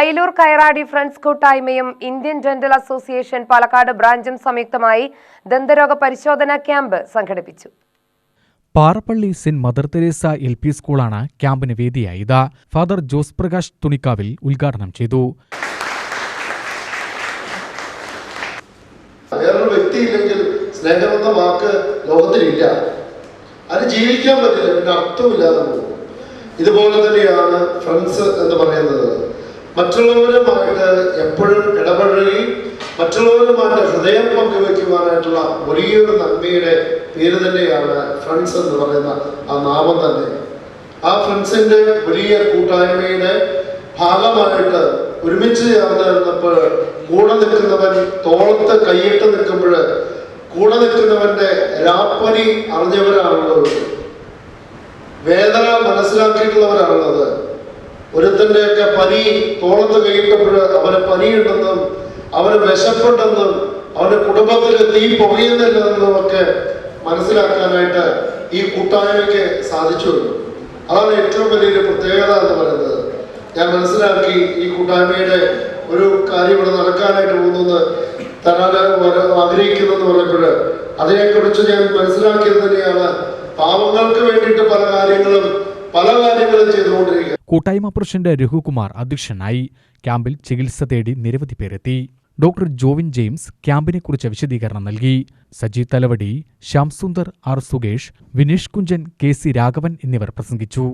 Ayilur Kayaradi friends കൂട്ടായ്മയും Indian dental association Palakkad ബ്രാഞ്ചും സംയുക്തമായി ദന്തരോഗ പരിശോധനാ ക്യാമ്പ് സംഘടിപ്പിച്ചു. Parappally saint Mother Teresa L P സ്കൂളാണ് ക്യാമ്പിന് വേദിയായത്. ഫാദർ ജോസ് പ്രകാശ് തുണിക്കാവിൽ ഉദ്ഘാടനം ചെയ്തു. വേറൊരു വ്യക്തിയില്ലെങ്കിൽ സ്നേഹമെന്ന വാക്ക് ലോകത്തിലില്ല. അത് ജീവിക്കാൻ പറ്റില്ല പിന്നെ അർത്ഥമില്ലാതെ പോകും. ഇതുപോലെ തന്നെയാണ് ഫ്രണ്ട്സ് എന്ന് പറയുന്നത്. മറ്റുള്ളവരുമായിട്ട് എപ്പോഴും ഇടപഴകി മറ്റുള്ളവരുമായിട്ട് ഹൃദയം പങ്കുവെക്കുവാനായിട്ടുള്ള വലിയൊരു നന്മയുടെ പേര് തന്നെയാണ് ഫ്രണ്ട്സ് എന്ന് പറയുന്ന ആ നാമം തന്നെ. ആ ഫ്രണ്ട്സിന്റെ വലിയ കൂട്ടായ്മയുടെ ഭാഗമായിട്ട് ഒരുമിച്ച് ചേർന്ന് നിന്നപ്പോൾ കൂടെ നിൽക്കുന്നവൻ തോളത്ത് കൈയിട്ട് നിൽക്കുമ്പോൾ കൂടെ നിൽക്കുന്നവന്റെ രാപ്പനി അറിഞ്ഞവരാണുള്ളത്. വേദന മനസ്സിലാക്കിയിട്ടുള്ളവരാണുള്ളത്. ഒരുത്തന്റെയൊക്കെ പനി തോളത്ത് കൈയിട്ടപ്പോൾ അവന് പനിയുണ്ടെന്നും അവന് വിശപ്പുണ്ടെന്നും അവന്റെ കുടുംബത്തിൽ തീ പുകയുന്നില്ലെന്നും ഒക്കെ മനസ്സിലാക്കാനായിട്ട് ഈ കൂട്ടായ്മയ്ക്ക് സാധിച്ചു അതാണ് ഏറ്റവും വലിയൊരു പ്രത്യേകത എന്ന് പറയുന്നത്. ഞാൻ മനസ്സിലാക്കി ഈ കൂട്ടായ്മയുടെ ഒരു കാര്യം ഇവിടെ നടക്കാനായിട്ട് പോകുന്നത് തരാൻ ആഗ്രഹിക്കുന്നെന്ന് പറഞ്ഞപ്പോൾ അതിനെക്കുറിച്ച് ഞാൻ മനസ്സിലാക്കിയത് തന്നെയാണ്. പാവങ്ങൾക്ക് വേണ്ടിയിട്ട് പല കാര്യങ്ങളും പല കാര്യങ്ങളും ചെയ്തുകൊണ്ടിരിക്കുക. കൂട്ടായ്മ പ്രസിഡന്റ് രഘുകുമാർ അധ്യക്ഷനായി ക്യാമ്പിൽ ചികിത്സ തേടി നിരവധി പേരെത്തി. ഡോക്ടർ ജോവിൻ ജെയിംസ് ക്യാമ്പിനെക്കുറിച്ച് വിശദീകരണം നൽകി. Saji Thalavadi Shyam Sundar R Sukesh Vineesh Kunchan K C Raghavan എന്നിവർ പ്രസംഗിച്ചു.